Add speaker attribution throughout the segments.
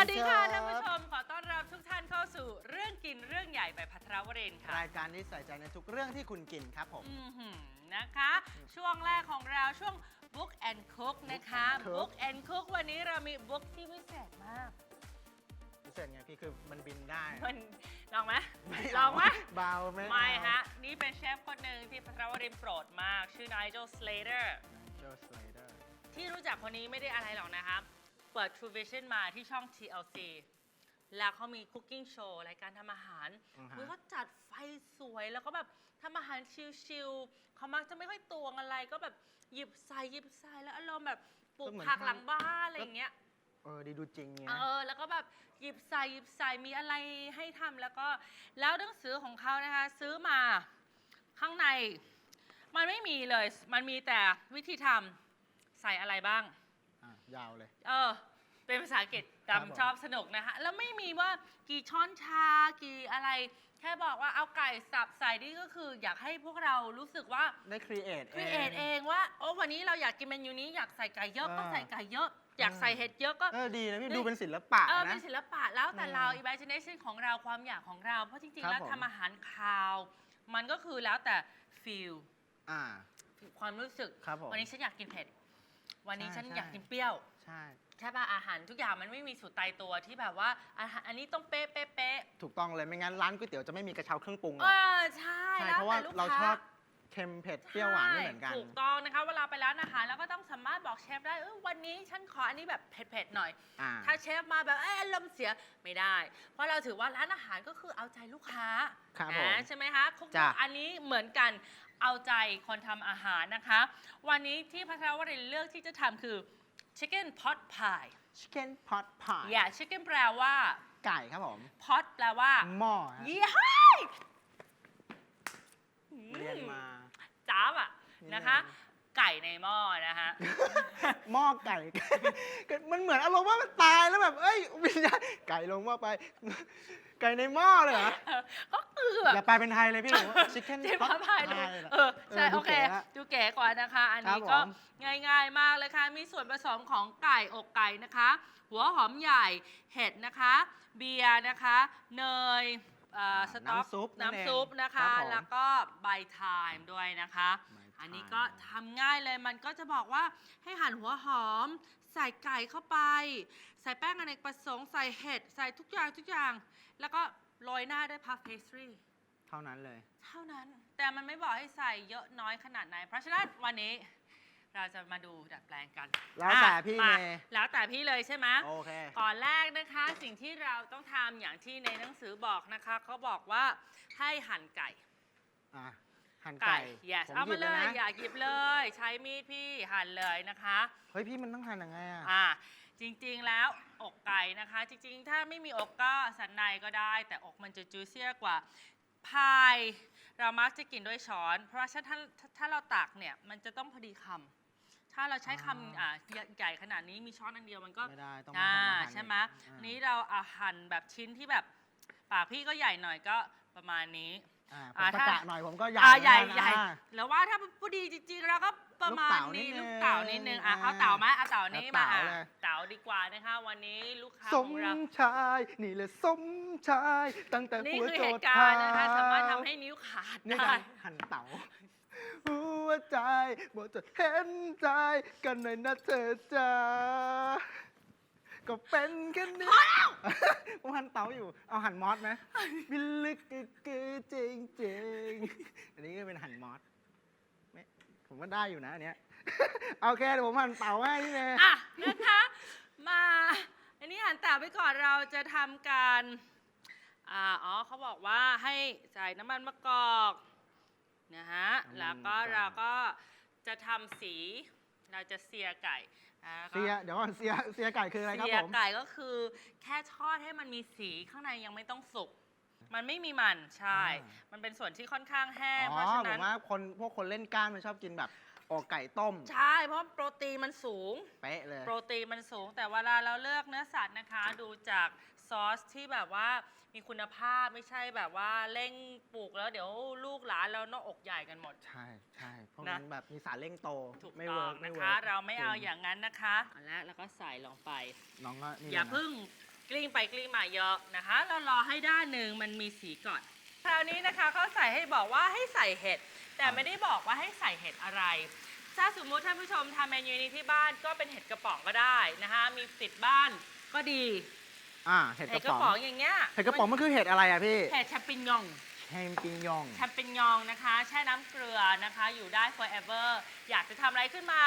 Speaker 1: วัสดีค่ะท่านผู้ชมขอต้อนรับทุกท่านเข้าสู่เรื่องกินเรื่องใหญ่ไปพัทรวรินทร์ค่ะ
Speaker 2: รายการที่ใส่ใจในทุกเรื่องที่คุณกินครับผม
Speaker 1: อือหือนะคะ ช่วงแรกของเราช่วง Book and Cook นะคะ
Speaker 2: and Cook
Speaker 1: Book and Cook วันนี้เรามี book ที่พิเศษมาก
Speaker 2: พิเศษไงพี่คือมันบินได้
Speaker 1: มันลองไหม
Speaker 2: ไม่
Speaker 1: ลองไหม
Speaker 2: เบาไหม
Speaker 1: ไม่ฮะ นี่เป็นเชฟคนหนึ่งที่พัทรวรินทร์โปรดมาก ชื่อนายโจสเลเดอร์
Speaker 2: โจสไลเดอร์
Speaker 1: ที่รู้จักคนนี้ไม่ได้อะไรหรอกนะคะ เปิด True Vision มาที่ช่อง TLC แล้วเขามีคุกกิ้งโชว์รายการทำอาหาร
Speaker 2: อือฮะ
Speaker 1: คือเขาจัดไฟสวยแล้วก็แบบทำอาหารชิลๆเขามักจะไม่ค่อยตวงอะไรก็แบบหยิบใส่หยิบใส่แล้วอารมณ์แบบปลูกผักหลังบ้านอะไรอย่างเงี้ย
Speaker 2: เออดีดูจริงเนี่ย
Speaker 1: เออแล้วก็แบบหยิบใส่หยิบใส่มีอะไรให้ทำแล้วก็แล้วหนังสือของเขานะคะ ซื้อมาข้างใน มันไม่มีเลย มันมีแต่วิธีทำใส่อะไรบ้าง
Speaker 2: อะ ยาวเลย
Speaker 1: เออ เป็นภาษาอังกฤษ
Speaker 2: ครับผม
Speaker 1: จำชอบสนุกนะคะ แล้วไม่มีว่ากี่ช้อนชากี่อะไร แค่บอกว่าเอาไก่สับใส่นี่ก็คือ อยากให้พวกเรารู้สึกว่า
Speaker 2: ได้ครีเอท
Speaker 1: ครีเอทเองว่า โอ้วันนี้เราอยากกินเมนูนี้อยากใส่ไก่เยอะก็
Speaker 2: อ่า
Speaker 1: ใส่ไก่เยอะ อยากใส่เห็ดเยอะก็
Speaker 2: เออดีนะพี่
Speaker 1: นี่
Speaker 2: ดูเป็นศิลปะ
Speaker 1: เออ
Speaker 2: นะ
Speaker 1: เป็นศิลปะแล้วแต่
Speaker 2: อืม
Speaker 1: เรา imagination ของเราความอยากของเรา เพราะจริง
Speaker 2: ครั
Speaker 1: ๆ
Speaker 2: บ
Speaker 1: แล้ว
Speaker 2: ผม
Speaker 1: ทำอาหารคาว มันก็คือแล้วแต่ feel
Speaker 2: อ่า
Speaker 1: ความรู้สึก
Speaker 2: ครับผม
Speaker 1: วันนี้ฉันอยากกินเผ็ด วันนี้
Speaker 2: ใช่
Speaker 1: ฉัน
Speaker 2: ใช่
Speaker 1: อยากกินเปรี้ยว
Speaker 2: ใช่
Speaker 1: ใช่ป่ะอาหารทุกอย่างมันไม่มีสูตรตายตัวที่แบบว่าอาหารอันนี้ต้องเป๊ะเป๊ะเป๊ะ
Speaker 2: ถูกต้องเลยไม่งั้นร้านก๋วยเตี๋ยวจะไม่มีกระเช้าเครื่องปรุงหร
Speaker 1: เอ
Speaker 2: อก
Speaker 1: อใช่
Speaker 2: ใช่
Speaker 1: แล้ว
Speaker 2: เพราะว่า
Speaker 1: แต่ลูก
Speaker 2: เรา
Speaker 1: ค้
Speaker 2: ชอบเค็มเผ็ดเปรี้ยวหวานไม่เหมือนกัน
Speaker 1: ใช่ถูกต้องนะคะเวลาไปร้านอาหารแล้วก็ต้องสามารถบอกเชฟได้เออวันนี้ฉันขออันนี้แบบเผ็ดๆหน่อย
Speaker 2: อ่า
Speaker 1: ถ้าเชฟมาแบบเอยอารมณ์เสียไม่ได้ เพราะเราถือว่าร้านอาหารก็คือเอาใจลูกค้า
Speaker 2: ครับผม
Speaker 1: นะใช่ไหมคะคุก
Speaker 2: จ้ะ
Speaker 1: อันนี้เหมือนกัน เอาใจคนทำอาหารนะคะ วันนี้ที่พัทรวรินทร์เลือกที่จะทำคือ chicken pot pie
Speaker 2: ชิคเก้นพอตพาย
Speaker 1: อย่า chicken แปลว่า
Speaker 2: ไก่ครับผม
Speaker 1: pot แปลว่า
Speaker 2: หม้อฮะ
Speaker 1: ยี่ห้
Speaker 2: เรียนมา
Speaker 1: จ้าบอะนะคะ ไก่ในหม้อนะคะ
Speaker 2: หม้อไก่ มันเหมือนอารมณ์ว่ามันตายแล้วแบบ เอ้ยวิญญาณไก่ลงหม้อไป ไก่ในหม้อเลยเหรอ
Speaker 1: ก็คือแบบ
Speaker 2: อย่าแปลเป็นไทยเลยพี่หนูชิคเก้น
Speaker 1: เจ๊พาพายเลยเออใช่โอเคดูเก๋กว่านะคะ อันนี้
Speaker 2: ครับ
Speaker 1: ก็
Speaker 2: ผม
Speaker 1: ง่ายๆมากเลยค่ะ มีส่วนผสมของไก่อกไก่นะคะ หัวหอมใหญ่เห็ดนะคะ เบียร์นะคะ เนยเอ่อสต๊อก
Speaker 2: น้ำซุปนั่นเอง
Speaker 1: น้ำซุปนะ
Speaker 2: ครั
Speaker 1: คะ
Speaker 2: บผม
Speaker 1: แล้วก็ใบไทม์ด้วยนะคะ
Speaker 2: ใบไทม์
Speaker 1: อันนี้ก็ทำง่ายเลยมันก็จะบอกว่าให้หั่นหัวหอม ใส่ไก่เข้าไป ใส่แป้งอเนกประสงค์ใส่เห็ด ใส่ทุกอย่างทุกอย่าง แล้วก็โรยหน้าด้วยพัฟเพสตรี
Speaker 2: เท่านั้นเลย
Speaker 1: เท่านั้น แต่มันไม่บอกให้ใส่เยอะน้อยขนาดไหน เพราะฉะนั้นวันนี้เราจะมาดูดัดแปลงกัน
Speaker 2: แล้วแต่
Speaker 1: อะ
Speaker 2: พี่
Speaker 1: มา
Speaker 2: เมย์
Speaker 1: แล้วแต่พี่เลยใช่ไหม
Speaker 2: โอเค
Speaker 1: ก่อนแรกนะคะ สิ่งที่เราต้องทำอย่างที่ในหนังสือบอกนะคะเขาบอกว่าให้หั่นไก่
Speaker 2: อะหั่น
Speaker 1: ไก่
Speaker 2: ไก่
Speaker 1: yes
Speaker 2: ผม
Speaker 1: เอา
Speaker 2: หยิ
Speaker 1: มา
Speaker 2: บ
Speaker 1: เล
Speaker 2: เลย
Speaker 1: ย
Speaker 2: นะ
Speaker 1: อย่าหยิบเลย ใช้มีดพี่หั่นเลยนะคะ
Speaker 2: เฮ้ยพี่มันต้องหั่นยังไงอะ
Speaker 1: อ่า จริงๆแล้วอกไก่นะคะ จริงๆ ถ้าไม่มีอกก็สันในก็ได้ แต่อกมันจะจูเซียกว่าพาย เรามักจะกินด้วยช้อน เพราะว่าถ้าถ้าถ้าเราตักเนี่ยมันจะต้องพอดีคำถ้าเราใช้คำ
Speaker 2: อ่า
Speaker 1: อ่าใหญ่ขนาดนี้มีช้อนอันเดียวมันก็
Speaker 2: ไม่ได้ต้อง
Speaker 1: อ่า
Speaker 2: หั่นแล้วหั่น
Speaker 1: ใช่ไหม
Speaker 2: อ่า
Speaker 1: อันนี้เราเอาหั่นแบบชิ้นที่แบบปากพี่ก็ใหญ่หน่อยก็ประมาณนี้
Speaker 2: อ่าผ
Speaker 1: อ่าม
Speaker 2: ก็
Speaker 1: ถ้า
Speaker 2: กะหน่อยผมก็ใหญ่
Speaker 1: อ่าใหญ่
Speaker 2: เหมือน
Speaker 1: ให
Speaker 2: กั
Speaker 1: ญ่
Speaker 2: นอ่า
Speaker 1: แล้วว่าถ้าพอดีจริงๆเราก็ประมาณนี้
Speaker 2: ลู
Speaker 1: ลูก
Speaker 2: ก
Speaker 1: เต่า
Speaker 2: เต๋านิ
Speaker 1: นิด
Speaker 2: ดนึ
Speaker 1: นึง
Speaker 2: ง
Speaker 1: อะ
Speaker 2: อ่า
Speaker 1: เอาเต่าไหมเอาเต่านี้มา
Speaker 2: เอา
Speaker 1: อะ
Speaker 2: เต่าเลย
Speaker 1: เต่าดีกว่านะคะวันนี้ลูกค้า
Speaker 2: ส
Speaker 1: ข
Speaker 2: ม
Speaker 1: องเรา
Speaker 2: ชาย นี่เลยสมชาย ตั้งแต่
Speaker 1: นี่
Speaker 2: หัว
Speaker 1: คือ
Speaker 2: โจ
Speaker 1: เห
Speaker 2: ด
Speaker 1: ตุการณ์นะคะ
Speaker 2: เท้
Speaker 1: สามารถทำให้นิ้วขาด
Speaker 2: นี่
Speaker 1: ได้
Speaker 2: การหั่นเต๋าหัวใจบอกจะเห็นใจ กันหน่อยนะเธอจ้า ก็เป็นแค่นี้ผมหั่นเต๋าอยู่ เอาหั่นมอสไหมบิลลึกกึกกือจริงจริงๆอันนี้ก็เป็นหั่นมอสไม่ผมว่าได้อยู่นะอันเนี้ยโอเคเดี๋ยวผมหั่นเต๋าให้พี่เมย์
Speaker 1: อะนะคะ มา อันนี้หันเต่าไปก่อนเราจะทำการอ่าอ๋อเขาบอกว่าให้ใส่น้ำมันมะกอกนะฮะ แล้วก็เราก็จะทำสี เราจะเสียไก่อ่าก็
Speaker 2: เสียเดี๋ยวก่อนเสียเสียไก่คืออะไรครับ
Speaker 1: เสีย
Speaker 2: ผม
Speaker 1: ไก่ก็คือแค่ทอดให้มันมีสีข้างในยังไม่ต้องสุก มันไม่มีมันใช่
Speaker 2: อ่า
Speaker 1: มันเป็นส่วนที่ค่อนข้างแห้ง
Speaker 2: อ๋
Speaker 1: เพ
Speaker 2: อ
Speaker 1: ราะฉะ
Speaker 2: ผ
Speaker 1: นั้
Speaker 2: ม
Speaker 1: น
Speaker 2: ว่าคนพวกคนเล่นกล้ามมันชอบกินแบบอกไก่ต้ม
Speaker 1: ใช่เพราะโปรตีนมันสูง
Speaker 2: เป๊ะเลย
Speaker 1: โปรตีนมันสูงแต่เวลาเราเลือกเนื้อสัตว์นะคะ ดูจาก ซอสที่แบบว่ามีคุณภาพไม่ใช่แบบว่าเร่งปลูกแล้วเดี๋ยวลูกหลานเราหน้าอกใหญ่กันหมด
Speaker 2: ใช่ใช่พวก
Speaker 1: นะ
Speaker 2: นั้นแบบมีสารเร่งโต
Speaker 1: ถูก
Speaker 2: ไม่
Speaker 1: ต้
Speaker 2: เวิ
Speaker 1: อ
Speaker 2: ร์
Speaker 1: ง
Speaker 2: กไม่
Speaker 1: นะ
Speaker 2: เวิ
Speaker 1: คะ
Speaker 2: ร์ก
Speaker 1: เราไม่เอา
Speaker 2: จริง
Speaker 1: อย่างนั้นนะคะเอาละแล้วก็ใส่ลงไป
Speaker 2: น้องก็นี่
Speaker 1: อย่า
Speaker 2: นะ
Speaker 1: เพึ่งกลิ้งไปกลิ้งมาเยอะนะคะ เรารอให้ด้านหนึ่งมันมีสีก่อน คราวนี้นะคะเขาใส่ให้บอกว่าให้ใส่เห็ด แต่ไม่ได้บอกว่าให้ใส่เห็ดอะไร ถ้าสมมุติท่านผู้ชมทำเมนูนี้ที่บ้านก็เป็นเห็ดกระป๋องก็ได้นะคะ มีติดบ้านก็ดี
Speaker 2: อ่าเห็ด
Speaker 1: เห็ด
Speaker 2: ก
Speaker 1: ก
Speaker 2: ระ
Speaker 1: ระ
Speaker 2: ป๋
Speaker 1: ป๋
Speaker 2: อ
Speaker 1: องงอย่างเงี้ย
Speaker 2: เห็ดกระป๋องมันคือเห็ดอะไรอะพี่
Speaker 1: เห็ดแชมปิญญอง
Speaker 2: แฮมปิญยอง
Speaker 1: แชมปิญญองนะคะ แช่น้ำเกลือนะคะ อยู่ได้ forever อยากจะทำอะไรขึ้นมา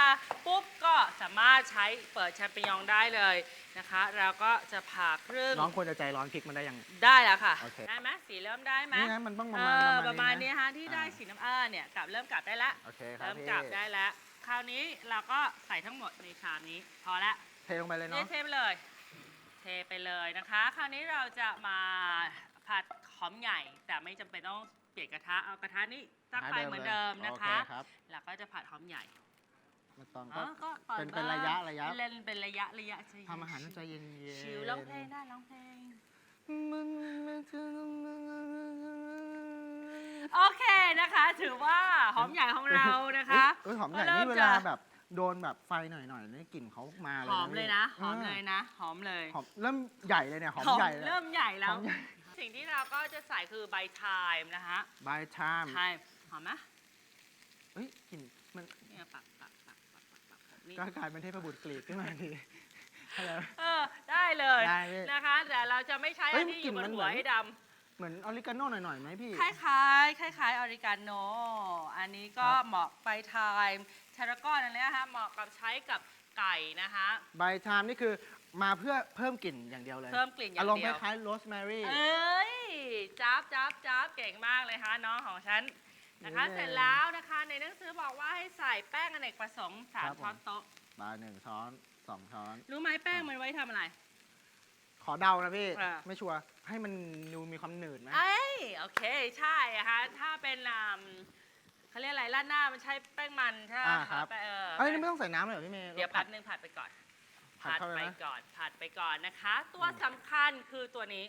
Speaker 1: ปุ๊บก็สามารถใช้เปิดแชมปิญญองได้เลยนะคะแล้วก็จะผ่าครึ่ง
Speaker 2: น้องควรจะใจร้อนพริกมันได้ยัง
Speaker 1: ได้แล้วค่ะ
Speaker 2: โอเค
Speaker 1: ได้ไหมสีเริ่มได้ไหม
Speaker 2: นี่นะมันต้องประ
Speaker 1: เอ
Speaker 2: มาณ
Speaker 1: อประมาณนี้
Speaker 2: นี้
Speaker 1: ฮะที่ได้
Speaker 2: อ่า
Speaker 1: สีน้ำเออเนี่ยกลับเริ่มกลับได้แล้ว
Speaker 2: โอเคครับ
Speaker 1: เริ่ม
Speaker 2: พี่
Speaker 1: กลับได้แล้วคราวนี้เราก็ใส่ทั้งหมดในชามนี้ พอละ
Speaker 2: เทลงไปเลย
Speaker 1: เท
Speaker 2: เนาะ
Speaker 1: เทไปเลย เทไปเลยนะคะ คราวนี้เราจะมาผัดหอมใหญ่ แต่ไม่จำเป็นต้องเปลี่ยนกระทะเอากระทะนี้ตั้งไฟเหมือนเดิมนะคะ
Speaker 2: โอเคครับ
Speaker 1: แล้วก็จะผัดหอมใหญ่
Speaker 2: ไม่ต้อง
Speaker 1: อ๋
Speaker 2: ก็
Speaker 1: อก็ปิด
Speaker 2: เป็นเป็นระยะระยะ
Speaker 1: เล่นเป็นระยะระยะใจเย็น
Speaker 2: ทำอาหารใจเย็นๆ
Speaker 1: ชิวร้องเพลงได้ร้องเพลง
Speaker 2: มันไม่ถึง
Speaker 1: โอเคนะคะ ถือว่าหอมใหญ่ของเรานะคะ
Speaker 2: เอ้ยหอมใหญ่
Speaker 1: ก็เริ่
Speaker 2: นี่
Speaker 1: ม
Speaker 2: เว
Speaker 1: จะ
Speaker 2: ลาแบบ โดนแบบไฟหน่อยๆนี่กลิ่นเขามาเลย
Speaker 1: หอมเลยนะ หอม
Speaker 2: พี่
Speaker 1: เลยนะ หอมเลย
Speaker 2: หอมเริ่มใหญ่เลยเนี่ย หอมใหญ่เลย
Speaker 1: เริ่มใหญ่แล้
Speaker 2: ห
Speaker 1: ว
Speaker 2: อมใหญ่
Speaker 1: สิ่งที่เราก็จะใส่คือใบไทม์นะคะ
Speaker 2: บายชาม
Speaker 1: ไทม์หอมไหม
Speaker 2: เอ้ยกลิ่นมัน
Speaker 1: เนี่ยปักปักปักปักปักปักแบบนี่
Speaker 2: ก็กลายเป็นเทพบุตรกรีกขึ้นมาทันทีอะไรวะ
Speaker 1: เออได้เลย
Speaker 2: ได้พี่
Speaker 1: นะคะ แต่เราจะไม่ใช้
Speaker 2: เอ้
Speaker 1: อั
Speaker 2: ย
Speaker 1: นที่อก
Speaker 2: ลิ่น
Speaker 1: ยู่บ
Speaker 2: มันน
Speaker 1: หัว
Speaker 2: เหมือน
Speaker 1: ให้ด
Speaker 2: เหมือนออริกาโน่หน่อยๆไหมพี่ำ
Speaker 1: คล้ายๆ คล้าย ๆ ออริกาโน อันนี้ก็
Speaker 2: ครับ
Speaker 1: เหมาะใบไทม์ทารากอนอันนี้นะคะเหมาะกับใช้กับไก่นะคะ
Speaker 2: ใบชามนี่คือมาเพื่อเพิ่มกลิ่นอย่างเดียวเลย
Speaker 1: เพิ่มกลิ่นอย่าง
Speaker 2: อารมณ์
Speaker 1: เดี
Speaker 2: ค
Speaker 1: ยว
Speaker 2: ล้ายๆโรสแมรี่
Speaker 1: เอ้ยจับจับจับเก่งมากเลยค่ะน้องของฉันนะคะ
Speaker 2: นี่
Speaker 1: เสร็จแล้วนะคะในหนังสือบอกว่าให้ใส่แป้งอเนกประสงค์สาม
Speaker 2: ครับผม
Speaker 1: ช้อนโต๊ะ
Speaker 2: บาหนึ่งช้อนสองช้อน
Speaker 1: รู้ไหมแป้งมันไว้ทำอะไร
Speaker 2: ขอเดานะพี่
Speaker 1: อ่า
Speaker 2: ไม่ชัวร์ให้มันดูมีความหนืดไหม
Speaker 1: เอ้ยโอเคใช่อะคะถ้าเป็นอ่าเขาเรียกอะไรราดหน้ามันใช้แป้งมันใช่ไหม
Speaker 2: อ่าครับ
Speaker 1: แป้งเออ
Speaker 2: เอ้ยนี่ไม่ต้องใส่น้ำเลยเหรอพี่เมย์
Speaker 1: เดี๋ยว
Speaker 2: ผั
Speaker 1: ผั
Speaker 2: ด
Speaker 1: ดหนึ่งผัดไปก่อน
Speaker 2: ผัด
Speaker 1: ผัด
Speaker 2: เข้าไป
Speaker 1: ไป
Speaker 2: นะ
Speaker 1: ก่อนผัดไปก่อนนะคะ ตัวสำคัญคือตัวนี้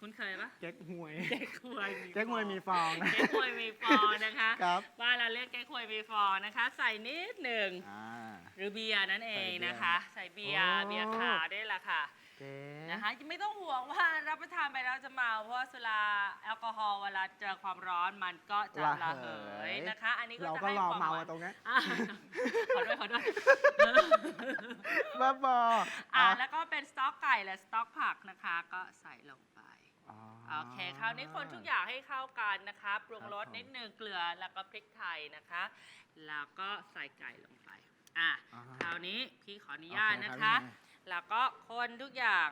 Speaker 1: คุ้นเคยปะ
Speaker 2: เก๊กฮวย
Speaker 1: เก๊กฮวยมี
Speaker 2: เก๊กฮวยมีฟองนะ
Speaker 1: เก๊กฮวยมีฟองนะคะ
Speaker 2: ครับ
Speaker 1: บ้านเราเรียกเก๊กฮวยมีฟองนะคะ ใส่นิดหนึ่ง
Speaker 2: อ่า
Speaker 1: หรือเบียร์นั่นเองนะคะ ใส่เบียร์
Speaker 2: โอ้
Speaker 1: เบียร์ขาวได้ละค่ะ
Speaker 2: เก๋
Speaker 1: นะคะไม่ต้องห่วงว่ารับประทานไปแล้วจะเมาเพราะว่าสุราแอลกอฮอล์เวลาเจอความร้อนมันก็จะระเหยนะคะ อันนี้ก็
Speaker 2: เรา
Speaker 1: จะ
Speaker 2: ก็
Speaker 1: ให้
Speaker 2: รอ
Speaker 1: ความ
Speaker 2: เมา
Speaker 1: หวา
Speaker 2: อะ
Speaker 1: น
Speaker 2: ตรงเนี้ย
Speaker 1: อะขอด้วยขอด้วย
Speaker 2: บ้าบอ
Speaker 1: อะแล้วก็เป็นสต๊อกไก่และสต๊อกผักนะคะ ก็ใส่ลงไป
Speaker 2: อ๋อ
Speaker 1: โอเค คราวนี้คนทุกอย่างให้เข้ากันนะคะ ปรุงรส
Speaker 2: ครับผม
Speaker 1: นิดนึงเกลือแล้วก็พริกไทยนะคะ แล้วก็ใส่ไก่ลงไป อะ
Speaker 2: อ่า
Speaker 1: คราวนี้พี่ขออนุญาต
Speaker 2: โอเค
Speaker 1: นะ
Speaker 2: ครั
Speaker 1: คะ
Speaker 2: บพี่
Speaker 1: แล้วก็คนทุกอย่าง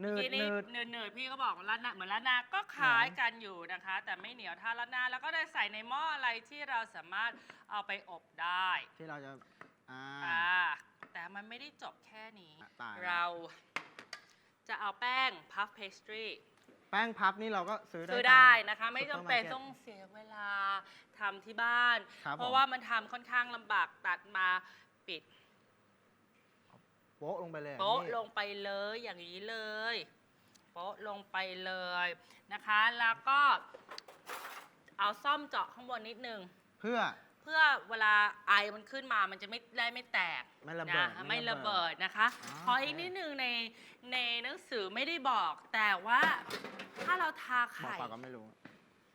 Speaker 2: หนืด
Speaker 1: ที
Speaker 2: ห
Speaker 1: นี้
Speaker 2: นืด
Speaker 1: เนืดเนืดๆพี่ก็บอกว่าร้านหน้าเหมือนร้านหน้าก็คล้ายกันอยู่นะคะ แต่ไม่เหนียวเท่าร้านหน้าแล้วก็ได้ใส่ในหม้ออะไรที่เราสามารถเอาไปอบได้
Speaker 2: ที่เราจะอ่า
Speaker 1: อ่าแต่มันไม่ได้จบแค่นี้
Speaker 2: ตายแล้ว
Speaker 1: เราจะเอาแป้งพัฟเพสตรี
Speaker 2: แป้งพับนี่เราก็ซื้อได้
Speaker 1: ซื้อ
Speaker 2: ตาม
Speaker 1: ได้นะคะ ไม่จำเป็น
Speaker 2: Supermarket
Speaker 1: ต้องเสียเวลาทำที่บ้าน
Speaker 2: ครับ
Speaker 1: เพราะ
Speaker 2: ผม
Speaker 1: ว่ามันทำค่อนข้างลำบากตัดมา ปิด
Speaker 2: โป๊ะลงไปเลย
Speaker 1: โป๊ะ
Speaker 2: นี่
Speaker 1: ลงไปเลยอย่างนี้เลย โป๊ะลงไปเลยนะคะ แล้วก็เอาซ่อมเจาะข้างบนนิดนึง
Speaker 2: เพื่อ
Speaker 1: เพื่อเวลาไอมันขึ้นมามันจะไม่ได้ไม่แตก
Speaker 2: ไม่ระเบิด
Speaker 1: นะไม่ระเบิดนะคะ
Speaker 2: อ๋อ
Speaker 1: ขออีก
Speaker 2: โอเค
Speaker 1: นิดนึงในในหนังสือไม่ได้บอก แต่ว่าถ้าเราทา
Speaker 2: บอก
Speaker 1: ไข่
Speaker 2: เปล่าก็ไม่รู้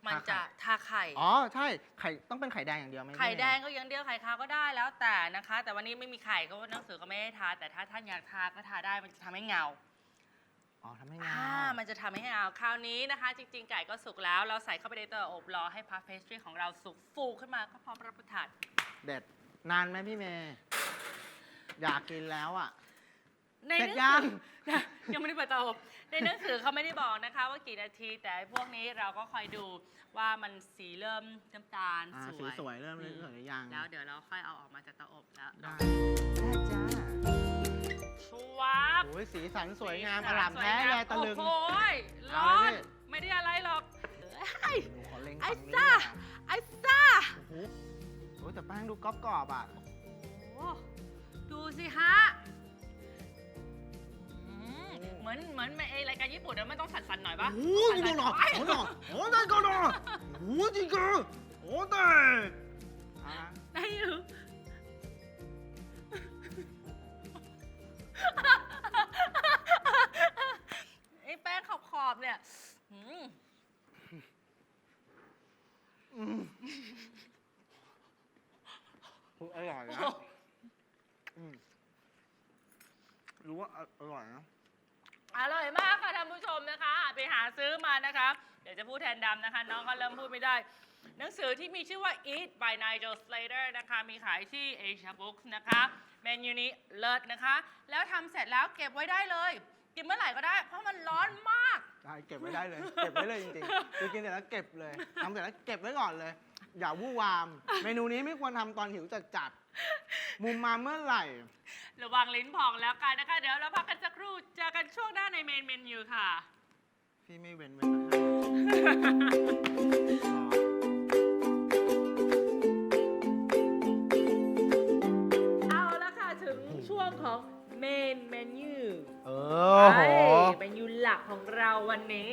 Speaker 1: มันจะทาไข่
Speaker 2: อ๋อใช่ไข่ต้องเป็นไข่แดงอย่างเดียวไหม
Speaker 1: ไข่
Speaker 2: พี่
Speaker 1: แดงก็ยังเดียวไข่ขาวก็ได้แล้วแต่นะคะ แต่วันนี้ไม่มีไข่ก็หนังสือก็ไม่ให้ทา แต่ถ้าท่านอยากทาก็ทาได้มันจะทำให้เงา
Speaker 2: อ๋อทำให้งา
Speaker 1: อ่ามันจะทำให้เงาคราวนี้นะคะ จริง ๆ ไก่ก็สุกแล้ว เราใส่เข้าไปในเตาอบรอให้พัฟเพสตรีของเราสุกฟูขึ้นมาก็พร้อมรับประทาน
Speaker 2: เด็ดนานไหมพี่เมย์อยากกินแล้วอะ
Speaker 1: ใน
Speaker 2: เสร็จ
Speaker 1: หนัง
Speaker 2: ยัง
Speaker 1: สือยังไม่ได้เปิดเตาอบในหนังสือเขาไม่ได้บอกนะคะ ว่ากี่นาทีแต่พวกนี้เราก็คอยดูว่ามันสีเริ่มน้ำตาล
Speaker 2: อ่า
Speaker 1: ส
Speaker 2: สี
Speaker 1: วย
Speaker 2: สวยเริ่มเลยสวยหรือยัง
Speaker 1: แล้วเดี๋ยวเราค่อยเอาออกมาจากเตาอบแล้ว
Speaker 2: ได้ได้จ้า
Speaker 1: ชวับ
Speaker 2: โอ้ยสีสันสวยงาม
Speaker 1: สี
Speaker 2: อ
Speaker 1: สัน
Speaker 2: ร่ามแท้
Speaker 1: สว
Speaker 2: เลยตะลึง
Speaker 1: โอ้โหย
Speaker 2: เอา
Speaker 1: ร้อ
Speaker 2: เลย
Speaker 1: น
Speaker 2: พี่
Speaker 1: ไม่ได้อะไรหรอกเฮ้ย
Speaker 2: หนูขอเล็ง
Speaker 1: ไอ้
Speaker 2: ฝั่งนี้
Speaker 1: ซ่า
Speaker 2: ดีกว่า
Speaker 1: ไอ้ซ่า
Speaker 2: โอ้โหโอ้ยแต่แป้งดูกรอบกรอบๆอะ
Speaker 1: โอ้ดูสิฮะอืม เหมือนเหมือนไอรายการญี่ปุ่นเนี่มันต้องสั่นๆหน่อยปะ
Speaker 2: おおいいものあほらほらからおじくおだいあได้โอ้ยจริงเหไอ้แป้งขอบ
Speaker 1: ขอบเนี่ยอืมอร่อยนะอื
Speaker 2: มรู้ว่าอร่อยนะ
Speaker 1: อร่อยมากค่ะท่านผู้ชมนะคะ ไปหาซื้อมานะคะ เดี๋ยวจะพูดแทนดำนะคะ น้องเขาเริ่มพูดไม่ได้ หนังสือที่มีชื่อว่า Eat by Nigel Slater นะคะ มีขายที่ Asia Books นะคะ เมนูนี้เลิศนะคะ แล้วทำเสร็จแล้วเก็บไว้ได้เลย กินเมื่อไหร่ก็ได้ เพราะมันร้อนมาก
Speaker 2: ได้เก็บไว้ได้เลย เก็บไว้เลยจริงๆคือกินเสร็จแล้วเก็บเลยทำเสร็จแล้วเก็บไว้ก่อนเลย อย่าวู่วาม เมนูนี้ไม่ควรทำตอนหิวจัดจัดๆมุมมาเมื่อไหร่
Speaker 1: ระวังลิ้นพองแล้วกันนะคะ เดี๋ยวเราพักกันสักครู่เจอกันช่วงหน้าในเมนเมนูค่ะ
Speaker 2: พี่ไม่เว้นเว้นนะคะ
Speaker 1: เอาละค่ะ ถึงช่วงของเมนเมนู
Speaker 2: เออโห
Speaker 1: เมนูหลักของเราวันนี้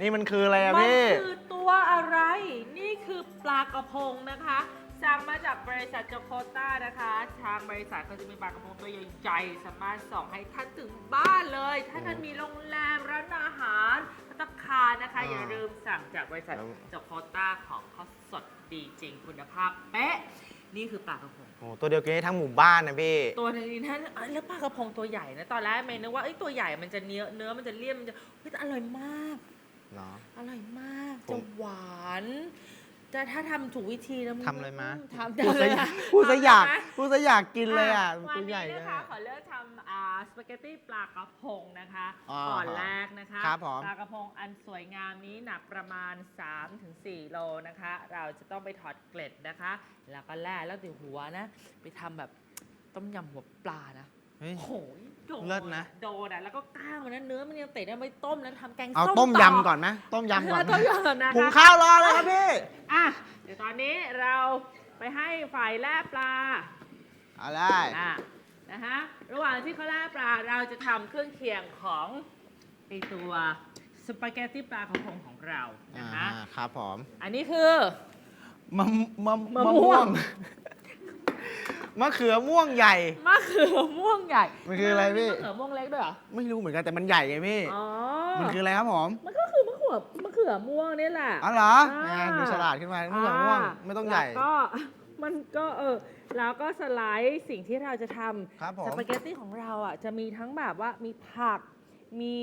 Speaker 2: นี่มันคืออะไรอะ
Speaker 1: มัน
Speaker 2: พี่
Speaker 1: คือตัวอะไร นี่คือปลากระพงนะคะ สั่งมาจากบริษัทโจโคต้านะคะ ทางบริษัทเขาจะมีปลากระพงตัวใหญ่ๆสามารถส่งให้ท่านถึงบ้านเลย ถ้าท่านมีโรงแรมร้านอาหารภัตตาคารนะคะ
Speaker 2: อ่า
Speaker 1: อย่าลืมสั่งจากบริษัท
Speaker 2: แล้ว
Speaker 1: โจโคต้าของเขาสดดีจริงคุณภาพเป๊ะ นี่คือปลากระพง
Speaker 2: โอ้ตัวเดียวกินได้ทั้งหมู่บ้านนะพี่
Speaker 1: ตัวนี้ท่านเอ้ยแล้วปลากระพงตัวใหญ่นะ ตอนแรกเมย์นึกว่าเอ้ยตัวใหญ่มันจะเนื้อเนื้อมันจะเลี่ยมมันจะเฮ้ยแต่อร่อยมาก
Speaker 2: เนาะ
Speaker 1: อร่อยมาก
Speaker 2: ผ
Speaker 1: จะ
Speaker 2: ม
Speaker 1: หวานแต่ถ้าทำถูกวิธีแล้วมัน
Speaker 2: ทำเลยมะ
Speaker 1: ทำ
Speaker 2: พูด
Speaker 1: ทำเล
Speaker 2: ซะ
Speaker 1: ยนะ
Speaker 2: พูดซะอยาก
Speaker 1: ทำเลไหม
Speaker 2: พูดซะอยากกินเลยอะ
Speaker 1: วั
Speaker 2: ตัวนใหญ่
Speaker 1: นี้
Speaker 2: เลย
Speaker 1: นะคะขอเลือกทำอ่าสปาเกตตี้ปลากระพงนะคะ
Speaker 2: อ๋อ
Speaker 1: ก่อนแรกนะคะ
Speaker 2: ครับผม
Speaker 1: ปลากระพงอันสวยงามนี้หนักประมาณ 3-4 โลนะคะ เราจะต้องไปถอดเกล็ดนะคะ แล้วก็แล่แล้วติหัวนะ ไปทำแบบต้มยำหัวปลานะ
Speaker 2: เฮ้ย
Speaker 1: โอ้โห โดน
Speaker 2: เลิศนะ
Speaker 1: โดนอะแล้วก็ก้างมันนะเนื้อมันยังเตะได้ไม่ต้มแล้วทำแกง
Speaker 2: เอา
Speaker 1: ส้ม
Speaker 2: ต้ม
Speaker 1: ต่
Speaker 2: ยำก่อนไหมต้มยำก่อน
Speaker 1: เต้มยำก่อนนะ
Speaker 2: หุง
Speaker 1: คะ
Speaker 2: ข้าวรอเลยครับพี่
Speaker 1: อะเดี๋ยวตอนนี้เราไปให้ฝ่ายแล่ปลา
Speaker 2: เอาได้
Speaker 1: อะนะฮะระหว่างที่เขาแล่ปลาเราจะทำเครื่องเคียงของไอตัวสปาเกตตี้ปลากระพงของเรานะคะ
Speaker 2: อ่าครับผม
Speaker 1: อันนี้คือ
Speaker 2: มะมะ
Speaker 1: มะม่วง
Speaker 2: มะเขือม่วงใหญ่
Speaker 1: มะเขือม่วงใหญ่
Speaker 2: มันคืออะไรพี่
Speaker 1: มะเขือม่วงเล็กด้วยเหรอ
Speaker 2: ไม่รู้เหมือนกันแต่มันใหญ่ไงพี่
Speaker 1: อ๋อ
Speaker 2: มันคืออะไรครับผม
Speaker 1: มันก็คือมะเขือมะเขือม่วงนี่แหละ
Speaker 2: อ๋อเหรอ
Speaker 1: อ่า
Speaker 2: แหมดูฉลาดขึ้นมามะเขือม่วงไม่ต้องใหญ่
Speaker 1: แล้วก็ มันก็เออ แล้วก็สไลด์สิ่งที่เราจะทำ
Speaker 2: ครับผม
Speaker 1: สปาเกตตี้ของเราอะจะมีทั้งแบบว่ามีผัก มี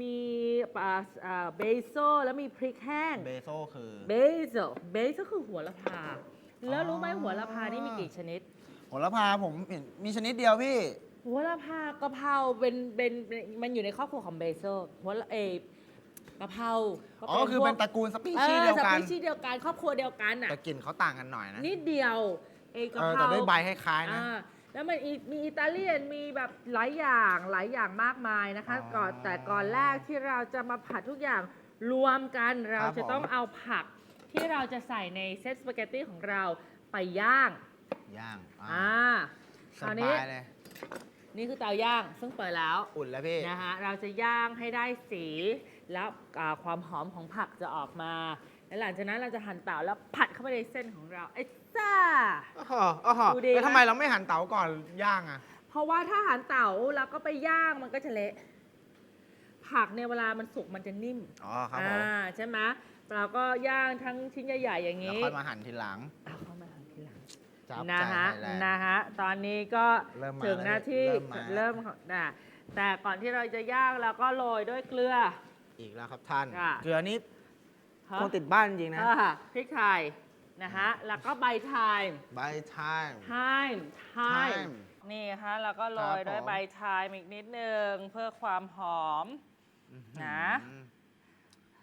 Speaker 1: มีเบโซแล้วมีพริกแห้ง
Speaker 2: เบโซคือ
Speaker 1: เบโซเบโซคือหัวละพา แล้วรู้ไหมหัวละพานี่มีกี่ชนิด
Speaker 2: โหระพาผมเห็นมีชนิดเดียวพี่
Speaker 1: หัวละพากะเพราเป็นเป็นเป็นมันอยู่ในครอบครัวของเบโซหัวละเอกะเพรา
Speaker 2: อ๋อคือเป็นตระกูลสปีชีส์เดียวกัน
Speaker 1: สปีชีส์เดียวกันครอบครัวเดียวกันอะ
Speaker 2: แต่กลิ่นเขาต่างกันหน่อยนะ
Speaker 1: นิดเดียวเอกะ
Speaker 2: เออ
Speaker 1: เพรา
Speaker 2: แต่ด้วยใบคล้ายๆนะ
Speaker 1: อ่าแล้วมันอีมีอิตาเลียนมีแบบหลายอย่างหลายอย่างมากมายนะคะ
Speaker 2: อ๋อ
Speaker 1: ก่อนแต่ก่อนแรกที่เราจะมาผัดทุกอย่างรวมกันเรา
Speaker 2: ครับ
Speaker 1: จะ
Speaker 2: ผม
Speaker 1: ต้องเอาผัก ที่เราจะใส่ในเซตสปาเกตตี้ของเราไปย่าง
Speaker 2: ย่างอ่า
Speaker 1: อ่า
Speaker 2: ส
Speaker 1: คราวนี้
Speaker 2: บายเลย
Speaker 1: นี่คือเตาย่างซึ่งเปิดแล้ว
Speaker 2: อุ่นแล้วพี่
Speaker 1: นะคะเราจะย่างให้ได้สีแล้วอ่าความหอมของผักจะออกมา แล้วหลังจากนั้นเราจะหั่นเตาแล้วผัดเข้าไปในเส้นของเราไอ้จ้า
Speaker 2: อ๋ออ๋อ
Speaker 1: ดูดี
Speaker 2: แล้วทำ
Speaker 1: นะ
Speaker 2: ไมเราไม่หั่นเต๋าก่อนย่างอะ
Speaker 1: เพราะว่าถ้าหั่นเตาแล้วก็ไปย่างมันก็จะเละผักเนี่ยเวลามันสุกมันจะนิ่ม
Speaker 2: อ๋อครับผม
Speaker 1: อ่าใช่ไหม เราก็ย่างทั้งชิ้นใหญ่ๆอย่าง
Speaker 2: แล้ว
Speaker 1: นี้
Speaker 2: ค่อยมาหั่นทีหลัง
Speaker 1: เอาเข้ามาหั่นทีหลัง
Speaker 2: จับ
Speaker 1: นะ
Speaker 2: ใจ
Speaker 1: ฮะ
Speaker 2: ให้แรง
Speaker 1: นะฮะตอนนี้ก็
Speaker 2: เริ่มมา
Speaker 1: ถึงหน้าที่
Speaker 2: เริ่มมา
Speaker 1: เริ่มนะแต่ก่อนที่เราจะย่างเราก็โรยด้วยเกลือ
Speaker 2: อีกแล้วครับท่าน
Speaker 1: ค่ะ
Speaker 2: เกลือนี้
Speaker 1: ฮะ
Speaker 2: คงติดบ้านจริงๆนะ
Speaker 1: อ่าพริกไทยนะฮะแล้วก็ใบไทย
Speaker 2: ใบไทม์
Speaker 1: ไทม์ไท
Speaker 2: ไท
Speaker 1: ม์
Speaker 2: ม์
Speaker 1: นี่ฮะแล้วก็โรย
Speaker 2: ครับ
Speaker 1: ด้วย
Speaker 2: ผม
Speaker 1: ใบไทม์อีกนิดนึงเพื่อความหอม นะ
Speaker 2: ชาม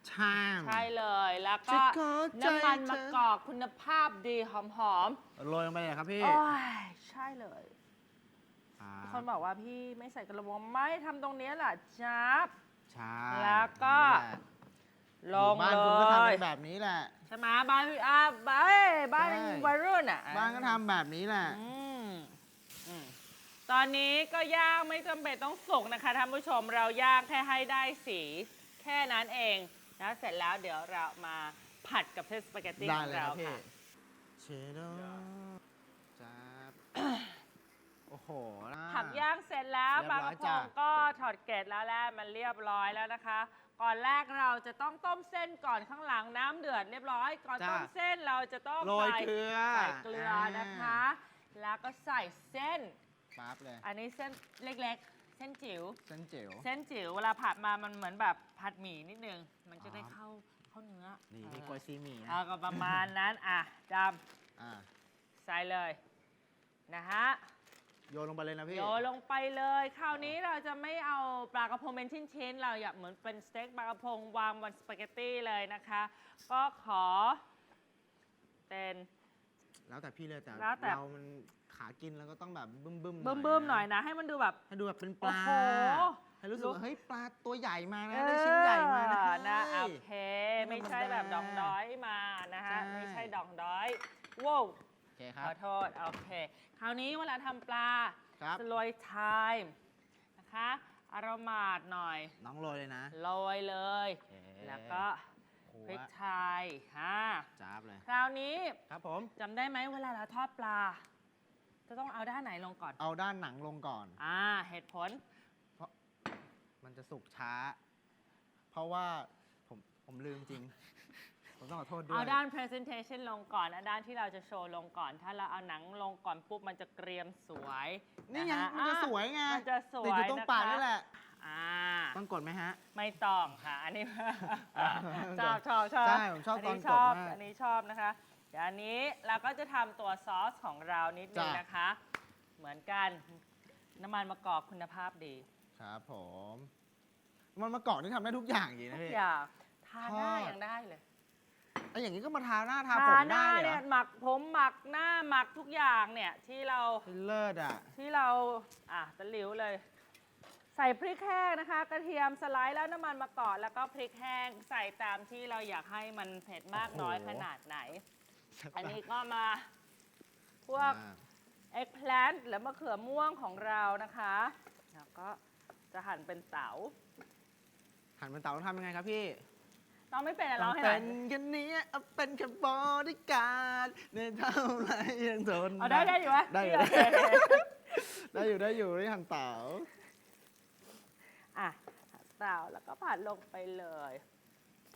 Speaker 1: ใช่เลย แล้วก็
Speaker 2: จะขอใจ
Speaker 1: น้ำมัน
Speaker 2: เธอ
Speaker 1: มะกอกคุณภาพดีหอม
Speaker 2: โรยลงไปเลยครับ
Speaker 1: ๆ
Speaker 2: พี่
Speaker 1: โอ้ยใช่เลย
Speaker 2: อ่า
Speaker 1: คนบอกว่าพี่ไม่ใส่กระบอกไม่ทำตรงเนี้ยแหละจับ
Speaker 2: ใช่
Speaker 1: แล้วก็ ลง
Speaker 2: บ้าน
Speaker 1: เล
Speaker 2: คุณก็ทำ
Speaker 1: ย
Speaker 2: เป็นแบบนี้แหละ
Speaker 1: ใช่ไหมบ้านพี่อ่าบ้านเอ้ยบ้าน
Speaker 2: ใช่
Speaker 1: วัยรุ่นอะ
Speaker 2: บ้านก็ทำแบบนี้แหละ
Speaker 1: อืมอืมตอนนี้ก็ย่างไม่จำเป็นต้องสุกนะคะท่านผู้ชมเราย่างแค่ให้ได้สี แค่นั้นเอง แล้วเสร็จแล้วเดี๋ยวเรามาผัดกับเส้นสปาเกตตี้
Speaker 2: ได้
Speaker 1: ของ
Speaker 2: เลยค
Speaker 1: เรา
Speaker 2: รับพี่
Speaker 1: ค่ะ
Speaker 2: เชโดจับโอ้โหน่
Speaker 1: ผักย่างเสร็จแล้ว
Speaker 2: เรี
Speaker 1: ป
Speaker 2: ย
Speaker 1: ลา
Speaker 2: บ
Speaker 1: ก
Speaker 2: ร้อ
Speaker 1: ระ
Speaker 2: ย
Speaker 1: พ
Speaker 2: จ้ะ
Speaker 1: งก็ถอดเกล็ดแล้วแหละมันเรียบร้อยแล้วนะคะ ก่อนแรกเราจะต้องต้มเส้นก่อนข้างหลังน้ำเดือดเรียบร้อย ก่อนต้มเส้นเราจะต้อง
Speaker 2: โรย
Speaker 1: ใส่
Speaker 2: เกลือ
Speaker 1: ใส่เกลือนะคะ แล้วก็ใส่เส้น
Speaker 2: ปั๊บเลย
Speaker 1: อันนี้เส้นเล็กๆ เส้นจิ๋ว
Speaker 2: เส้นเจ๋ว
Speaker 1: เส้นจิ๋วเวลาผัดมามันเหมือนแบบผัดหมี่นิดนึง มันจะได้
Speaker 2: อ๋อ
Speaker 1: เข้าเข้าเนื้อ
Speaker 2: นี่
Speaker 1: เออ
Speaker 2: นี่กล้วยซีหมี่นะ
Speaker 1: เอาก็ประมาณนั้น อะจ
Speaker 2: อ่าำ
Speaker 1: ใส่เลยนะฮะ
Speaker 2: โยนลงไปเลยนะพี่
Speaker 1: โยนลงไปเลย คราวนี้เราจะไม่เอาปลากระพงเป็นชิ้นๆ เราอยากเหมือนเป็นสเต็กปลากระพงวางบนสปาเกตตี้เลยนะคะ ก็ขอเป็น
Speaker 2: แล้วแต่พี่เลยแต่
Speaker 1: แล้วแต่
Speaker 2: เรามัน ขากินแล้วก็ต้องแบบบึ้มบึ้ม
Speaker 1: เบิ่มๆหน่อยนะ ให้มันดูแบบ
Speaker 2: ให้ดูแบบเป็นป
Speaker 1: โอ้
Speaker 2: ลา
Speaker 1: โห
Speaker 2: ให้รู้สึก
Speaker 1: ลุก
Speaker 2: ว่าเฮ้ยปลาตัวใหญ่มานะได้ชิ้นใหญ่มานะ
Speaker 1: เออนะ
Speaker 2: เฮ้
Speaker 1: โอยเค ไม่ใช่แบบดองดอยมานะฮะ
Speaker 2: ใช่
Speaker 1: ไม่ใช่ดองดอยว้าว
Speaker 2: โอเคค
Speaker 1: ข
Speaker 2: รับ
Speaker 1: อโทษ โอเค คราวนี้เวลาทำปลา
Speaker 2: ครับ
Speaker 1: สโรยไทม์นะคะอารมาดหน่อย
Speaker 2: น้องโรยเลยนะ
Speaker 1: โรยเลย
Speaker 2: โอเค
Speaker 1: แล้วก็
Speaker 2: หัว
Speaker 1: พริกไทยฮะ
Speaker 2: จ้าบเลย
Speaker 1: คราวนี้
Speaker 2: ครับผม
Speaker 1: จำได้ไหมเวลาเราทอดปลา จะต้องเอาด้านไหนลงก่อน
Speaker 2: เอาด้านหนังลงก่อน
Speaker 1: อ่า เหตุผล
Speaker 2: มันจะสุกช้า เพราะว่าผมผมลืมจริง ผมต้องขอโทษด้วย
Speaker 1: เอาด้าน presentation ลงก่อนและด้านที่เราจะโชว์ลงก่อน ถ้าเราเอาหนังลงก่อนปุ๊บมันจะเกรียมสวย
Speaker 2: นี่ไง
Speaker 1: ฮ
Speaker 2: มันจะสวยไง
Speaker 1: มันจะสวย
Speaker 2: ติดอยู่ตรงปาก
Speaker 1: นะคะ
Speaker 2: นี่แหละ
Speaker 1: อ่า
Speaker 2: ต้องกดไหมฮะ
Speaker 1: ไม่ต้องค่ะ อันนี้
Speaker 2: อ่า
Speaker 1: ชอบชอบชอบ
Speaker 2: ใช่ผมชอบตอน
Speaker 1: นี้
Speaker 2: ก
Speaker 1: ช
Speaker 2: ด
Speaker 1: อบ
Speaker 2: มาก
Speaker 1: อันนี้ชอบนะคะเดี๋ยวอันนี้เราก็จะทำตัวซอสของเรานิดนึง
Speaker 2: จ้ะ
Speaker 1: นะคะ เหมือนกันน้ำมันมะกอกคุณภาพดี
Speaker 2: ครับผม มันมะกอกนี่ทำได้ทุกอย่างจริงนะพี่
Speaker 1: อย่าทาหน้า
Speaker 2: ทอด
Speaker 1: ยังได้เลย
Speaker 2: ไอ้อย่างนี้ก็มาทาหน้าทา
Speaker 1: ทา
Speaker 2: ผม
Speaker 1: หน้า
Speaker 2: ได้เลย
Speaker 1: เนี่
Speaker 2: เหร
Speaker 1: ย
Speaker 2: อ
Speaker 1: หมักผมหมักหน้าหมักทุกอย่างเนี่ยที่เรา
Speaker 2: เลิศอะ
Speaker 1: ที่เราอะตะหลิวเลย ใส่พริกแห้งนะคะ กระเทียมสไลด์แล้วน้ำมันมะกอกแล้วก็พริกแห้งใส่ตามที่เราอยากให้มันเผ็ดมากน้อย
Speaker 2: โอ้โห
Speaker 1: ขนาดไหน อันนี้ก็มาพวก
Speaker 2: อ่า
Speaker 1: เอ็กแพลนหรือมะเขือม่วงของเรานะคะ แล้วก็จะหั่นเป็นเต๋า
Speaker 2: หันเป็นเต๋าต้องทำยังไงครับพี่
Speaker 1: ต้องไม่เป็นอะไร
Speaker 2: ต้
Speaker 1: ร้
Speaker 2: อ
Speaker 1: องงให้ห
Speaker 2: เป็
Speaker 1: น่อย
Speaker 2: นแค่นี้เอาเป็นแค่บอดี้การ์ดในเท่าไหรยังทน
Speaker 1: เอาได้ได้อยู่ไหม
Speaker 2: ได้อยู่
Speaker 1: โอเค
Speaker 2: ได้อยู่ได้อยู่ได้หันเต๋า
Speaker 1: อะเต๋าแล้วก็ผัดลงไปเลย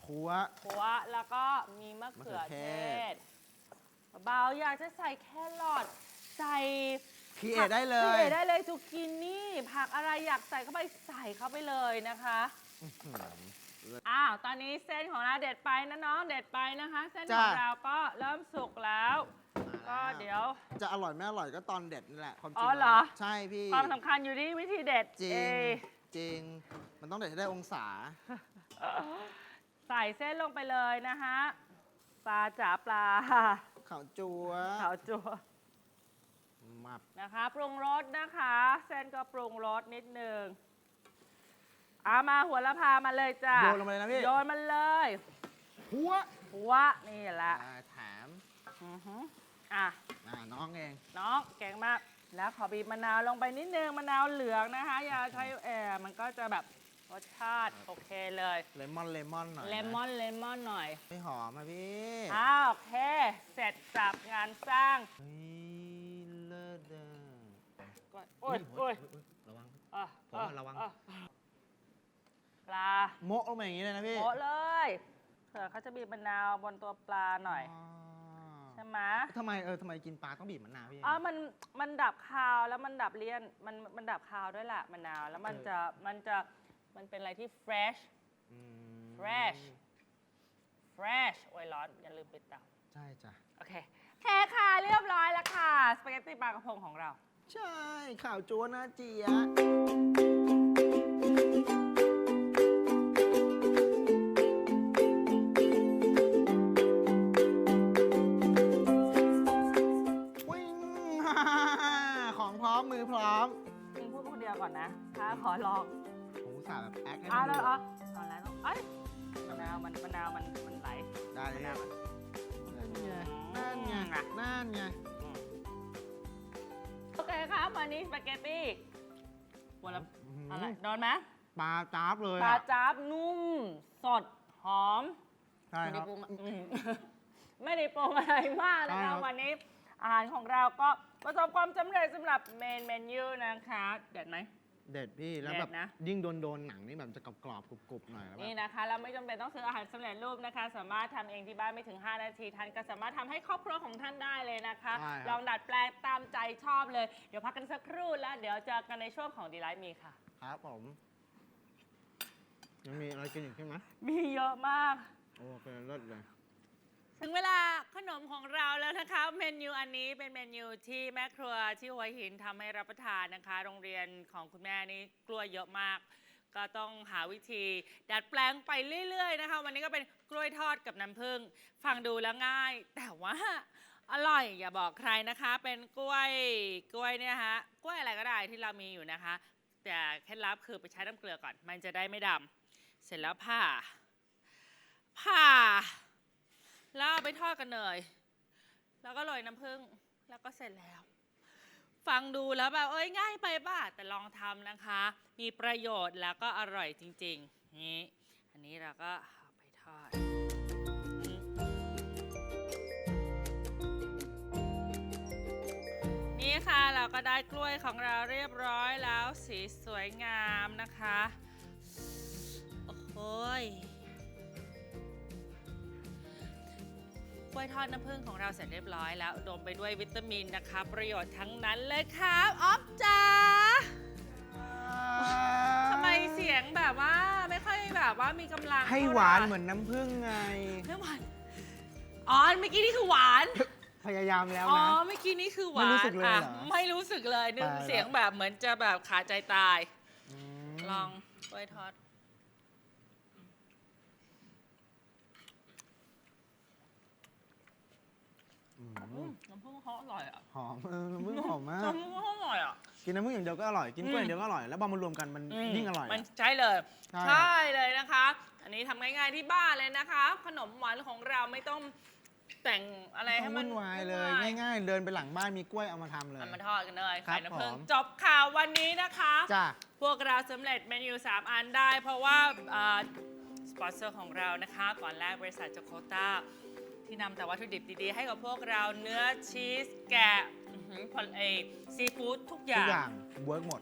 Speaker 2: พัว
Speaker 1: หัวแล้วก็มีมะเขือ
Speaker 2: มะเขือ
Speaker 1: เท
Speaker 2: เท
Speaker 1: ศ เบาๆอยากจะใส่แครอทใส่
Speaker 2: พีเอได้เล
Speaker 1: ผัก
Speaker 2: ย
Speaker 1: พีอได้เลยซูกินี่ผักอะไรอยากใส่เข้าไปใส่เข้าไปเลยนะคะ
Speaker 2: อื้อหือ
Speaker 1: อ้าวตอนนี้เส้นของเราเด็ดไปนะน้องเด็ดไปนะคะ เส้นข
Speaker 2: จ้ะ
Speaker 1: องเราก็เริ่มสุกแล้ว ก็เดี๋ยว
Speaker 2: จะอร่อยไม่อร่อยก็ตอนเด็ดนี่แหละความจริง
Speaker 1: อ๋อเหรอ
Speaker 2: ใช่พี่
Speaker 1: ความสำคัญอยู่ที่วิธีเด็ด
Speaker 2: จริ
Speaker 1: เอง
Speaker 2: จริง มันต้องเด็ดให้ได้องศา
Speaker 1: ใส่เส้นลงไปเลยนะคะปลาจ๋าปลา
Speaker 2: ข่าวจัว
Speaker 1: ขาวจัว
Speaker 2: มับ
Speaker 1: นะคะปรุงรสนะคะ เส้นก็ปรุงรสนิดนึงเอามาหัวละพามาเลยจ้ะ
Speaker 2: โยนลงไปเลยนะพี่
Speaker 1: โยนมันเลย
Speaker 2: หัว
Speaker 1: หัวนี่แหละ
Speaker 2: อ่าแถม
Speaker 1: อือหืออะ
Speaker 2: อ่าน้องเอง
Speaker 1: น้องเก่งมาก แล้วขอบีบมะนาวลงไปนิดนึงมะนาวเหลืองนะคะ อย่าใช้แอร์มันก็จะแบบ รสชาติโอเคเลย
Speaker 2: เลมอนเลมอนหน่อย
Speaker 1: เลมอนเลมอนหน่อย
Speaker 2: ไม่หอมอะพี่
Speaker 1: อ้าวโอเค เสร็จสับงานสร้าง
Speaker 2: เฮ้ยเลิศอะ
Speaker 1: โอ้ยโอ้ย
Speaker 2: ระวัง
Speaker 1: อะ
Speaker 2: ผมว่าระวัง
Speaker 1: อ่ปลา
Speaker 2: โมะลงมาอย่างนี้เลยนะพี่
Speaker 1: โปะเลยเผื่อเขาจะบีบมะนาวบนตัวปลาหน่อย
Speaker 2: อ๋อ
Speaker 1: ใช่ไหม
Speaker 2: ทำไมเออทำไมกินปลาต้องบีบมะนาวพี่
Speaker 1: อ๋อมันมันดับคาวแล้วมันดับเลี่ยนมันมันดับคาวด้วยแหละมะนาวแล้วมันจะมันจะ มันเป็นอะไรที่ fresh
Speaker 2: อืม
Speaker 1: fresh fresh โอ้ยร้อน อย่าลืมปิดเตา
Speaker 2: ใช่จ้ะ
Speaker 1: โอเคแค่ค่ะ เรียบร้อยแล้วค่ะ สปาเกตตี้ปลากระพงของเรา
Speaker 2: ใช่ ข่าวจัวนะเจียวิ่ง ของพร้อมมือพร้อม
Speaker 1: จริงพูดคนเดียวก่อนนะ ถ้าขอลอง
Speaker 2: ผม อุตส่าห์แบบแอคให้
Speaker 1: อ้าว
Speaker 2: มัน
Speaker 1: แล้ว
Speaker 2: ดู
Speaker 1: อ๋อตอนนั้นเอ้ยมะนาวมันมะนาวมันมันไหล
Speaker 2: ได้เลย
Speaker 1: มะนาวมัน
Speaker 2: นั่นไงนั่นไง
Speaker 1: อืม
Speaker 2: นั่นไง
Speaker 1: โอเคครับวันนี้สปาเกตตี้วันละ
Speaker 2: อื้อหือ
Speaker 1: อะไรโดนไหม
Speaker 2: ปลาจ้าบเลย
Speaker 1: ปลา
Speaker 2: อะ
Speaker 1: จับนุ่ม สด หอม
Speaker 2: ใช่
Speaker 1: ไม่
Speaker 2: ค
Speaker 1: ได้
Speaker 2: รับ
Speaker 1: ปรุงอืมไม่ได้ปรุงอะไรมากนะ
Speaker 2: ใช่ครั
Speaker 1: คะ
Speaker 2: บ
Speaker 1: วันนี้อาหารของเราก็ประสบความสำเร็จสำหรับเมนเมนูนะคะ เด็ดไหม
Speaker 2: เด็ดพี่แล้ว
Speaker 1: เด็ด
Speaker 2: แบบ
Speaker 1: นะ
Speaker 2: ยิ่งโดนโดนๆหนังนี่แบบจะกรอบๆกรุบๆหน่อยแล้วแบบ
Speaker 1: นี่นะคะเราไม่จำเป็นต้องซื้ออาหารสำเร็จรูปนะคะ สามารถทำเองที่บ้านไม่ถึง 5 นาทีท่านก็สามารถทำให้ครอบครัวของท่านได้เลยนะคะ
Speaker 2: ใช่ครับ
Speaker 1: ลองดัดแปลงตามใจชอบเลย เดี๋ยวพักกันสักครู่แล้ว เดี๋ยวเจอกันในช่วงของดีไลท์มีค่ะ
Speaker 2: ครับผมยังมีอะไรกินอีกใช่ไหม
Speaker 1: มีเยอะมาก
Speaker 2: โอ้เป็นเลิศเลย
Speaker 1: ถึงเวลาขนมของเราแล้วนะคะ เมนูอันนี้เป็นเมนูที่แม่ครัวที่หัวหินทำให้รับประทานนะคะ โรงเรียนของคุณแม่นี่กล้วยเยอะมาก ก็ต้องหาวิธีดัดแปลงไปเรื่อย ๆ นะคะ วันนี้ก็เป็นกล้วยทอดกับน้ำผึ้งฟังดูแล้วง่าย แต่ว่าอร่อยอย่าบอกใครนะคะ เป็นกล้วยกล้วยเนี่ยฮะกล้วยอะไรก็ได้ที่เรามีอยู่นะคะ แต่เคล็ดลับคือไปใช้น้ำเกลือก่อน มันจะได้ไม่ดำเสร็จแล้วผ่าผ่า แล้วเอาไปทอดกันเลยแล้วก็โรยน้ำผึ้งแล้วก็เสร็จแล้ว ฟังดูแล้วแบบเอ้ยง่ายไปป่ะแต่ลองทำนะคะ มีประโยชน์แล้วก็อร่อยจริงๆนี่อันนี้เราก็เอาไปทอดนี่ค่ะเราก็ได้กล้วยของเราเรียบร้อยแล้วสีสวยงามนะคะ โอ้ย กล้วยทอดน้ำผึ้งของเราเสร็จเรียบร้อยแล้วอุดมไปด้วยวิตามินนะคะ ประโยชน์ทั้งนั้นเลยครับออฟจ๋าทำไมเสียงแบบว่าไม่ค่อยแบบว่ามีกำลัง
Speaker 2: ให้หวานเหมือนน้ำผึ้งไง
Speaker 1: ไม่หวานอ๋อเมื่อกี้นี่คือหวาน
Speaker 2: พยายามแล้ว
Speaker 1: อ๋อ
Speaker 2: นะ
Speaker 1: เมื่อกี้นี่คือหวาน
Speaker 2: ไม่รู้สึกเลยเหรอ
Speaker 1: อะไม่รู้สึกเลยนึก
Speaker 2: ตายแล้ว
Speaker 1: เสียงแบบเหมือนจะแบบขาดใจตาย
Speaker 2: ม
Speaker 1: ลองกล้วยทอด
Speaker 2: อืม
Speaker 1: อืมน้ำผึ้งเขาอร่อยอะ
Speaker 2: หอมเออน้ำผึ้งหอมมาก
Speaker 1: น้ำผึ้งเขาอร่อยอะ
Speaker 2: กินน้ำผึ้งอย่างเดียวก็อร่อย กินกล้วย
Speaker 1: อืม
Speaker 2: อย่างเดียวก็อร่อย แล้วพอมารวมกันมัน
Speaker 1: ม
Speaker 2: ยิ่งอร่อย
Speaker 1: มัน
Speaker 2: อะ
Speaker 1: ใช่เลย
Speaker 2: ใช่
Speaker 1: ใช่เลยนะคะ อันนี้ทำง่ายๆที่บ้านเลยนะคะ ขนมหวานของเราไม่ต้องแต่งอะไรให้มัน
Speaker 2: วุ่นวายเลย
Speaker 1: วุ่นว
Speaker 2: ง่ายๆ เดินไปหลังบ้านมีกล้วยเอามาทำเลย
Speaker 1: เอามาทอดกันเลย
Speaker 2: ครับ
Speaker 1: ไข่น้ำผึ้ง
Speaker 2: ผม
Speaker 1: จบข่าววันนี้นะคะ
Speaker 2: จ้า
Speaker 1: พวกเราสำเร็จเมนู3 อันได้ เพราะว่าสปอนเซอร์ของเรานะคะ ก่อนแรกบริษัทจโคต้า ที่นำแต่วัตถุดิบดีๆ ให้กับพวกเราเนื้อชีสแกะอื้อหือผลเอซีฟู้ดทุกอ
Speaker 2: ทุ
Speaker 1: ย่ากง
Speaker 2: อย่างเวิร์กหมด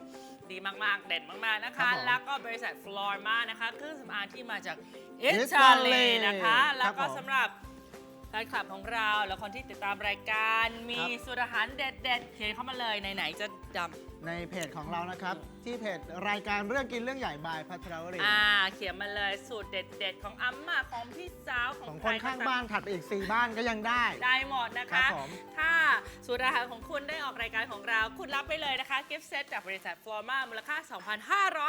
Speaker 1: ดีมาก ๆ เด่นมาก ๆ นะ
Speaker 2: ครั
Speaker 1: คะ
Speaker 2: บผม
Speaker 1: แล้วก็บริษัท Florma นะคะ เครื่องสำอางที่มาจากอิ
Speaker 2: อิ
Speaker 1: ตา
Speaker 2: ตาลี
Speaker 1: ลีนะคะ
Speaker 2: ครับ
Speaker 1: แล้วก็
Speaker 2: ผม
Speaker 1: สำหรับ แฟนคลับของเราและคนที่ติดตามรายการมี
Speaker 2: ครับ
Speaker 1: สูตรอาหารเด็ดๆ เขียนเข้ามาเลยไหนๆจะดำ
Speaker 2: ในเพจของเรานะครับ ที่เพจรายการเรื่องกินเรื่องใหญ่บายพัทรวรินทร์
Speaker 1: อ่าเขียนมาเลยสูตรเด็ดๆ ของอัมมาของพี่สาวของ
Speaker 2: ของ
Speaker 1: ใร
Speaker 2: คนข้างบ้านถัดไปอีก 4 บ้านก็ยังได้
Speaker 1: ได้หมดนะ
Speaker 2: ครั
Speaker 1: คะ
Speaker 2: บผม
Speaker 1: ถ้าสูตรอาหารของคุณได้ออกรายการของเรา คุณรับไปเลยนะคะกิฟต์เซตจากบริษัท Florma มูลค่า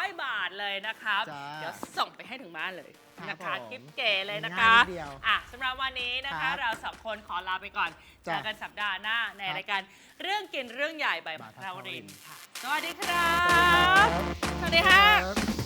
Speaker 1: 2,500 บาทเลยนะครับ
Speaker 2: จ้า
Speaker 1: เดี๋ยวส่งไปให้ถึงบ้านเลย นะ
Speaker 2: ครั
Speaker 1: คะ
Speaker 2: บผม
Speaker 1: กิฟต์เก๋เลยนะคะ
Speaker 2: ง่ายนิดเดียว
Speaker 1: อะสำหรับวันนี้นะ
Speaker 2: ครั
Speaker 1: คะ
Speaker 2: บ
Speaker 1: เราสองคนขอลาไปก่อนเจ
Speaker 2: จ้ะ
Speaker 1: อกันสัปดาห์หน้าใน
Speaker 2: ครับ
Speaker 1: รายการเรื่องกินเรื่องใหญ่ใบ
Speaker 2: บ่าย
Speaker 1: พระวรินท
Speaker 2: พระวรินทร์
Speaker 1: ร์ค่ะ สวัสดีครับ
Speaker 2: ครับ
Speaker 1: สวัสดีค่ะ
Speaker 2: ครับ